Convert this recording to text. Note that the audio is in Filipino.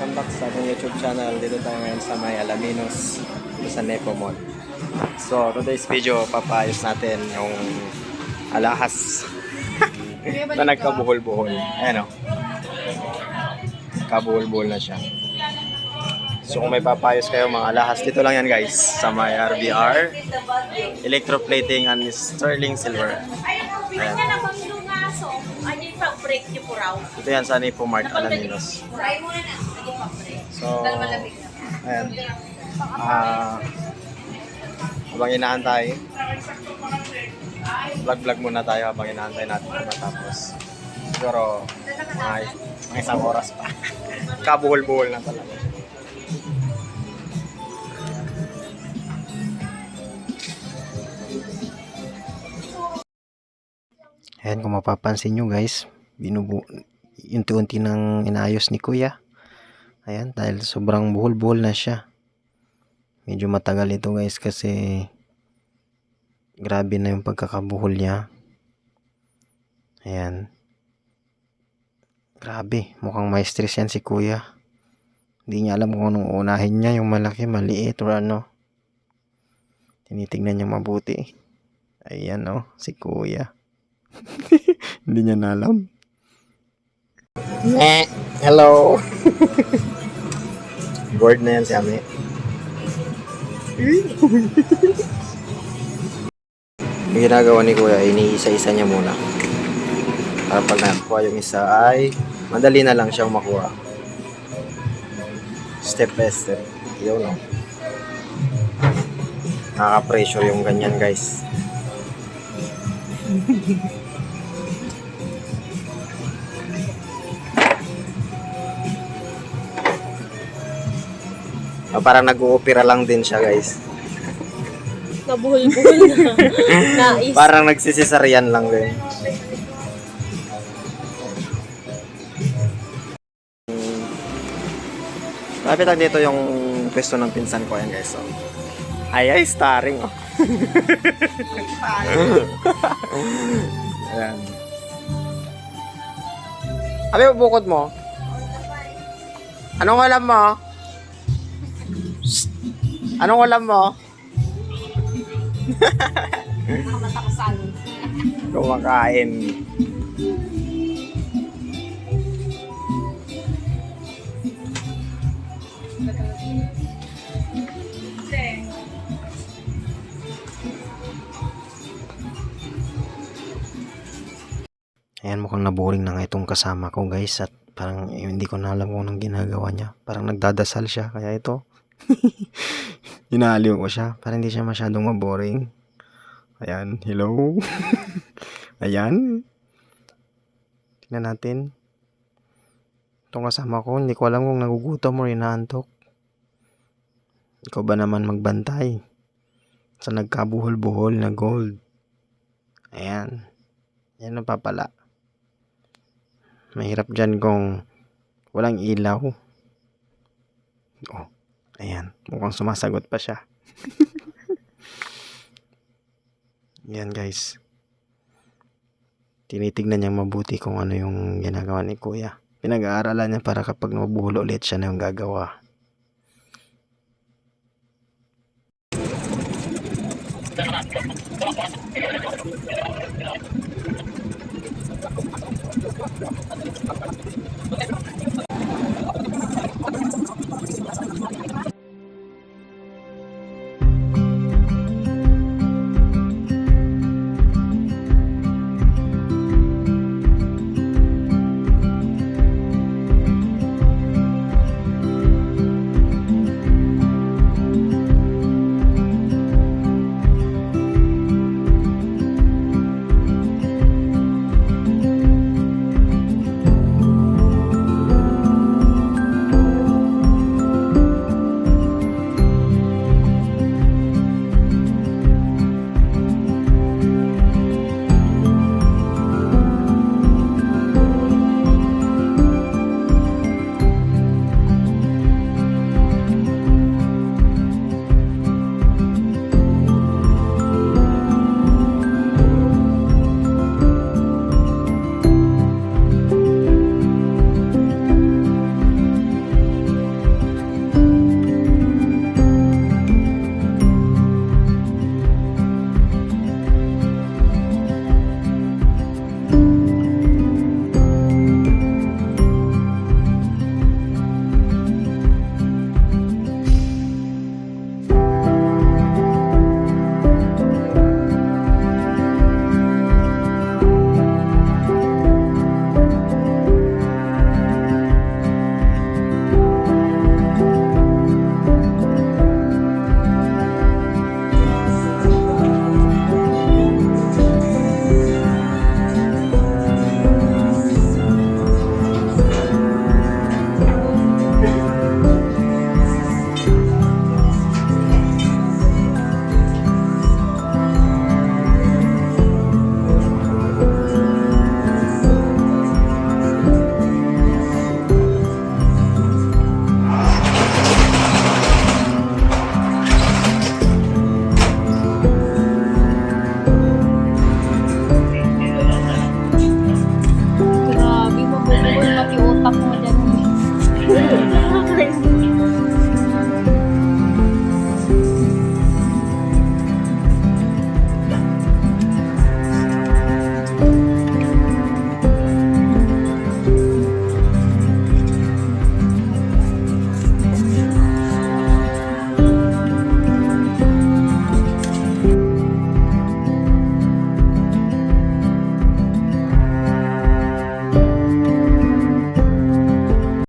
welcome back sa ating YouTube channel. Dito tayo ngayon sa may Alaminos, sa Nepo Mall. So, today's video, papayos natin yung alahas na nagkabuhol-buhol. Ayan o. Kabuhol-buhol na siya. So, kung may papayos kayo mga alahas, dito lang yan guys, sa may RBR, electroplating and sterling silver. Raw? Ito yan sa Nepo Mart, Alaminos. Try mo na So, ayan. Ah, habang inaantay, vlog-vlog muna tayo habang inaantay natin na matapos. Siguro, mga, mga isang oras pa. Kabuhol-buhol na talaga. Ayan, kung mapapansin nyo guys, binubu unti-unti nang inaayos ni kuya. Ayan, dahil sobrang buhol-buhol na siya. Medyo matagal ito guys kasi grabe na yung pagkakabuhol niya. Ayan. Grabe, mukhang may stress yan si kuya. Hindi niya alam kung anong unahin niya, yung malaki, maliit, or ano. Tinitingnan niya mabuti. Ayan oh, si kuya. Hindi niya na alam. Eh, hello. Bored na yan si Ami. Yung ginagawa ni Kuya, iniisa-isa niya muna. Para pag nakuha yung isa ay madali na lang siyang makuha. Step by step. Yun no. Nakaka-pressure yung ganyan guys. Ah, parang nag-uopera lang din siya guys. Nabuhol-buhol na. Nais. Parang nagsisisaryan lang din. Lapit lang dito yung pwesto ng pinsan ko yan guys. So. Ay ay, starring oh. Ayan. Abi, bukod mo. Anong alam mo? Anong alam mo? Kumakain. Ayan, mukhang naboring na nga itong kasama ko guys at parang eh, hindi ko na alam kung anong ginagawa niya. Parang nagdadasal siya kaya ito. Inaaliw ko siya para hindi siya masyadong maboring. Ayan, hello. Ayan. Tingnan natin. Itong kasama ko, hindi ko alam kung nagugutom o inaantok. Ikaw ba naman magbantay? Sa nagkabuhol-buhol na gold. Ayan. Yan ang papala. Mahirap dyan kung walang ilaw. Oh, ayan. Mukhang sumasagot pa siya. Yan guys. Tinitignan niya mabuti kung ano yung ginagawa ni kuya. Pinag-aaralan niya para kapag nabuhol ulit siya na yung gagawa.